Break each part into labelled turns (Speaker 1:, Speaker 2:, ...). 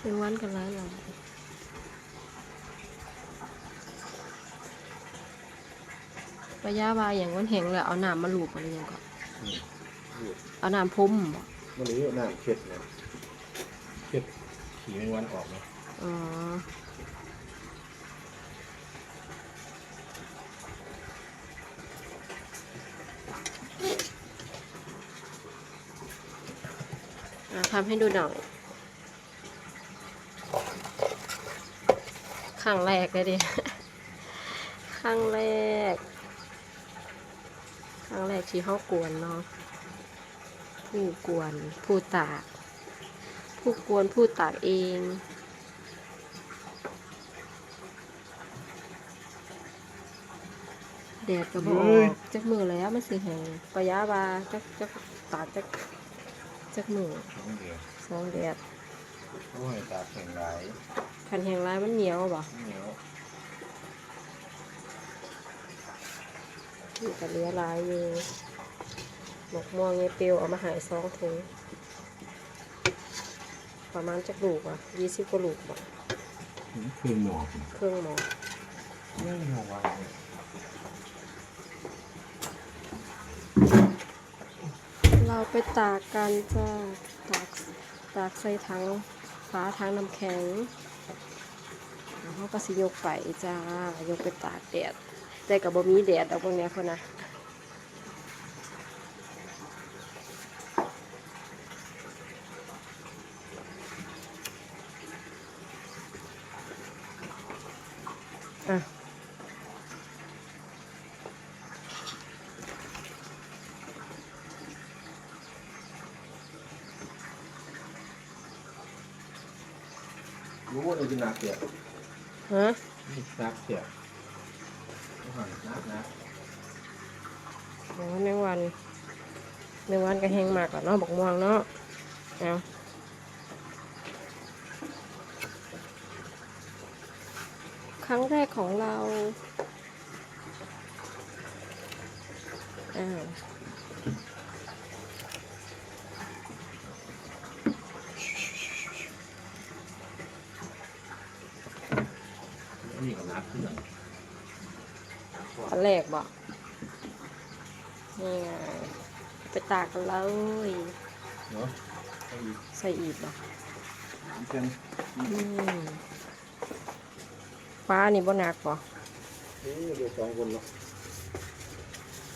Speaker 1: เป็นวันกันหลายหลายระยะวาอย่างวันแห้งแล้วเอาน้ำมาลูบอะไรอย่างก่อน
Speaker 2: อืมนี่
Speaker 1: เอาน้ำพุ่มบ่
Speaker 2: วันนี้น้ำเค็ดนะเค็ดขี่แมงวันออกนะ
Speaker 1: อ๋อ ทำให้ดูหน่อยครั้งแรกเลยดิครั้งแรกครั้งแรกที่เขากวนเนาะผู้กวนผู้ตาก ผู้กวนผู้ตากเองแดดก็บออกจักมือแล้วมันสิแห้งปะยะบาจักจักตากจัก จักมือ
Speaker 2: น้องเดียว
Speaker 1: สองแดด
Speaker 2: โอ้ยตาแข็งหลาย
Speaker 1: คันแห้งร้ายมันเหนียวบ่
Speaker 2: เหนียว
Speaker 1: นี่ก็เหลือหลายอยู่หมกม่วงไงเปรียวเอามาใหายสองถุงประมาณจักลูกอะยี่สิบกว่าลูกบ่
Speaker 2: คือหมอก
Speaker 1: เครื่องหมอ
Speaker 2: ไม่มีหัววางเลย
Speaker 1: เรา ไปตากกันจ้าตากตากใส่ถังฟ้าถังน้ำแข็งแล้วเขาก็สิยกไปจ้ายกไปตากแดดแต่กับบ่มีแดดดอกบางเนี้ยคนนะอะ
Speaker 2: รู้ว่าเราจะนักเสีย
Speaker 1: ฮะ
Speaker 2: นักเสียหันนักนัก
Speaker 1: โอ้แมงวันแมงวันก็แห้งมากกว่าเนาะบอกม่วงเนาะเอาครั้งแรกของเราอ้าว
Speaker 2: นี่ก็นักขึ้น
Speaker 1: อันแรกบอกนี่ไงไปตากกันเลย
Speaker 2: เนาะไอ้
Speaker 1: ใส่อีกบอก
Speaker 2: เพื่อน
Speaker 1: อืมฟ้านี่บ่หนักบ่
Speaker 2: นี่เดี๋ยวสองคนเนาะ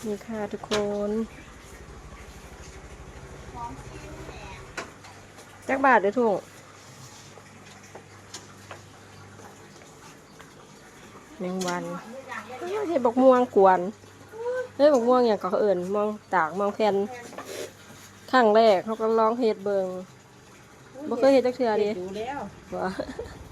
Speaker 1: นี่ค่ะทุกคนจักบาทเด้อทุ่ง แมงวันเอ้ยเห็ดบอกม่วงกวนเฮ้ยบอกม่วงอย่างก็เอิ่นมองตากมองแคนครั้งแรกเขาก็ลองเฮ็ดเบิงบ่เคยเฮ็ดจักเทื่อเดิ
Speaker 3: ดูแล้ว
Speaker 1: บ่